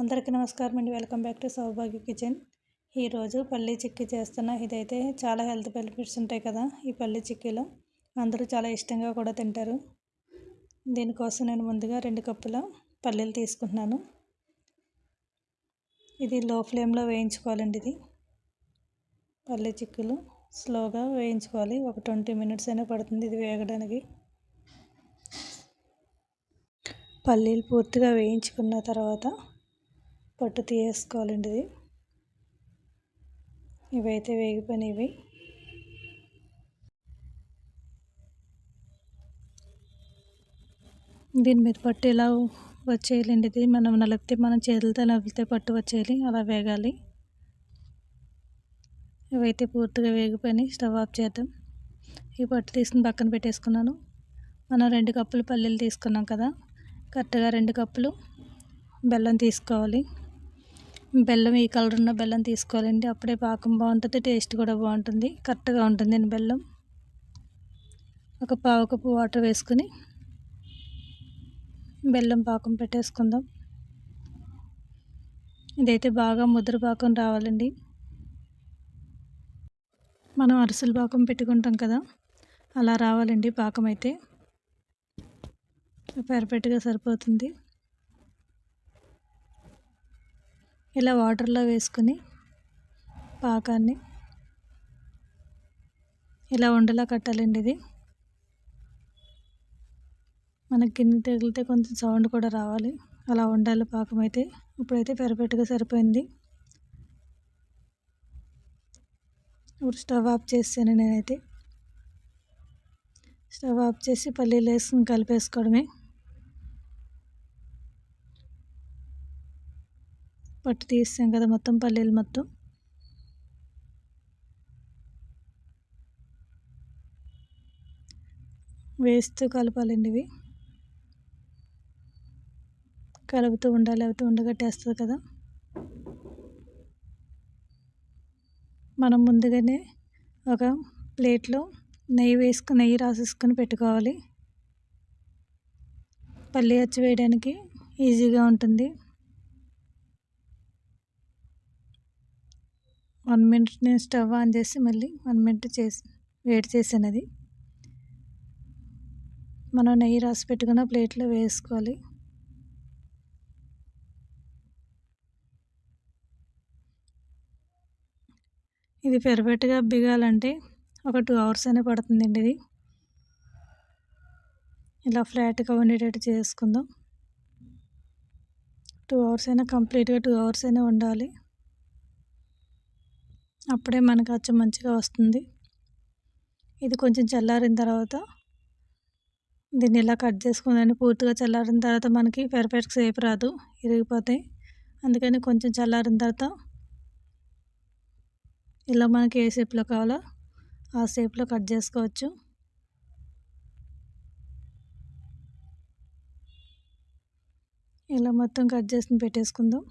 అందరికీ నమస్కారం అండి. Welcome back to Saubhagya kitchen. ఈరోజు పల్లీ చిక్కీ చేస్తున్నా ఇదైతే చాలా హెల్త్ బెనిఫిట్స్ ఉంటాయి కదా ఈ పల్లీ చిక్కీలో. అందరూ చాలా ఇష్టంగా కూడా తింటారు. దీనికోసం నేను ముందుగా రెండు కప్పుల పల్లీలు తీసుకుంటున్నాను. ఇది లో ఫ్లేమ్లో వేయించుకోవాలండి ఇది. పల్లీ చిక్కీలు స్లోగా వేయించుకోవాలి. ఒక ట్వంటీ మినిట్స్ అయినా పడుతుంది ఇది వేగడానికి. పల్లీలు పూర్తిగా వేయించుకున్న తర్వాత పట్టు తీసేసుకోవాలండి ఇది. ఇవైతే వేగిపోయినవి. దీని మీద పట్టు ఎలా వచ్చేయాలండి ఇది? మనం నలిపితే మనం చేతులతో నలిపితే పట్టు వచ్చేయాలి అలా వేగాలి. ఇవైతే పూర్తిగా వేగిపోయినాయి స్టవ్ ఆఫ్ చేద్దాం. ఈ పట్టు తీసుకుని పక్కన పెట్టేసుకున్నాను. మనం రెండు కప్పులు పల్లీలు తీసుకున్నాం కదా కరెక్ట్గా రెండు కప్పులు బెల్లం తీసుకోవాలి. బెల్లం ఈ కలర్ ఉన్న బెల్లం తీసుకోవాలండి. అప్పుడే పాకం బాగుంటుంది టేస్ట్ కూడా బాగుంటుంది. కరెక్ట్గా ఉంటుంది బెల్లం. ఒక పావు కప్పు వాటర్ వేసుకుని బెల్లం పాకం పెట్టేసుకుందాం. ఇదైతే బాగా ముద్ర పాకం రావాలండి. మనం అరిసెల పాకం పెట్టుకుంటాం కదా అలా రావాలండి పాకం అయితే. పర్ఫెక్ట్గా సరిపోతుంది. ఇలా వాటర్లో వేసుకొని పాకాన్ని ఇలా ఉండలా కట్టాలండి ఇది. మనకి గిన్నె తగిలితే కొంచెం సౌండ్ కూడా రావాలి. అలా ఉండాలి పాకం అయితే ఇప్పుడైతే పెరపెట్టుగా సరిపోయింది. ఇప్పుడు స్టవ్ ఆఫ్ చేసాను నేనైతే. స్టవ్ ఆఫ్ చేసి పల్లీలు వేసుకుని కలిపేసుకోవడమే. పట్టు తీస్తాం కదా మొత్తం పల్లీలు మొత్తం. వేస్తూ కలపాలండి ఇవి. కలుపుతూ ఉండాలి అవుతూ ఉండగట్టేస్తుంది కదా. మనం ముందుగానే ఒక ప్లేట్లో నెయ్యి వేసుకుని నెయ్యి రాసేసుకొని పెట్టుకోవాలి. పల్లి అచ్చి వేయడానికి ఈజీగా ఉంటుంది. వన్ మినిట్ నేను స్టవ్ ఆన్ చేసి మళ్ళీ వన్ మినిట్ చేసి వేడి చేసాను అది మనం నెయ్యి రాసి పెట్టుకున్న ప్లేట్లో వేసుకోవాలి. ఇది పెరపెట్టుగా బిగాలంటే ఒక టూ అవర్స్ అయినా పడుతుందండి ఇది. ఇలా ఫ్లాట్గా ఉండేటట్టు చేసుకుందాం. టూ అవర్స్ అయినా కంప్లీట్గా టూ అవర్స్ అయినా ఉండాలి. అప్పుడే మనకు అచ్చం మంచిగా వస్తుంది. ఇది కొంచెం చల్లారిన తర్వాత దీన్ని ఇలా కట్ చేసుకుందని పూర్తిగా చల్లారిన తర్వాత మనకి పెర్ఫెక్ట్ సేపు రాదు ఇరిగిపోతాయి. అందుకని కొంచెం చల్లారిన తర్వాత ఇలా మనకి ఏ షేప్లో కావాలో ఆ షేప్లో కట్ చేసుకోవచ్చు. ఇలా మొత్తం కట్ చేసుకుని పెట్టేసుకుందాం.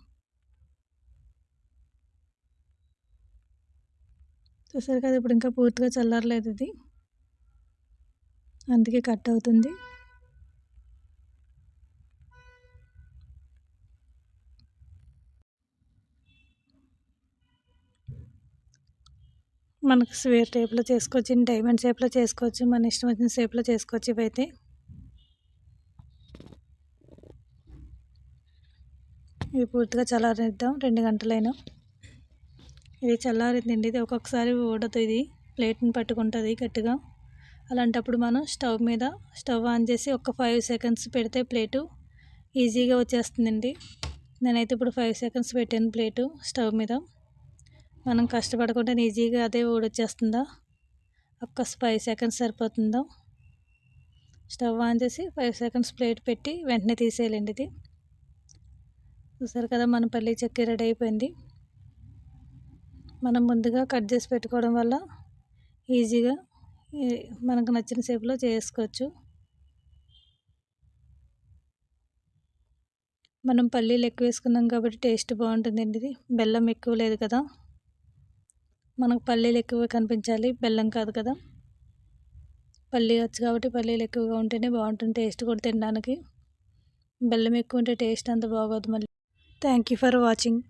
చూసారు కదా ఇప్పుడు ఇంకా పూర్తిగా చల్లారలేదు ఇది. అందుకే కట్ అవుతుంది. మనకు స్వేర్ టైప్లో చేసుకోవచ్చు డైమండ్ షేప్లో చేసుకోవచ్చు మన ఇష్టం వచ్చిన షేప్లో చేసుకోవచ్చు ఇవైతే. ఇవి పూర్తిగా చల్లారిద్దాం రెండు గంటలైనా. ఇది చల్లారిందండి. ఇది ఒక్కొక్కసారి ఊడదు ఇది. ప్లేట్ని పట్టుకుంటుంది గట్టిగా. అలాంటప్పుడు మనం స్టవ్ మీద స్టవ్ ఆన్ చేసి ఒక ఫైవ్ సెకండ్స్ పెడితే ప్లేటు ఈజీగా వచ్చేస్తుందండి. నేనైతే ఇప్పుడు ఫైవ్ సెకండ్స్ పెట్టాను ప్లేటు స్టవ్ మీద. మనం కష్టపడకుండా ఈజీగా అదే ఊడొచ్చేస్తుందా? ఒక్క ఫైవ్ సెకండ్స్ సరిపోతుందా? స్టవ్ ఆన్ చేసి ఫైవ్ సెకండ్స్ ప్లేట్ పెట్టి వెంటనే తీసేయాలండి ఇది. చూసారు కదా మన పల్లి చెక్క రెడీ అయిపోయింది. మనం ముందుగా కట్ చేసి పెట్టుకోవడం వల్ల ఈజీగా మనకు నచ్చిన షేప్లో చేసుకోవచ్చు. మనం పల్లీలు ఎక్కువ వేసుకున్నాం కాబట్టి టేస్ట్ బాగుంటుందండి ఇది. బెల్లం ఎక్కువ లేదు కదా. మనకు పల్లీలు ఎక్కువ కనిపించాలి. బెల్లం కాదు కదా. పల్లీ వచ్చు కాబట్టి పల్లీలు ఎక్కువగా ఉంటేనే బాగుంటుంది. టేస్ట్ కూడా తినడానికి. బెల్లం ఎక్కువ ఉంటే టేస్ట్ అంత బాగోదు మళ్ళీ. Thank you for watching.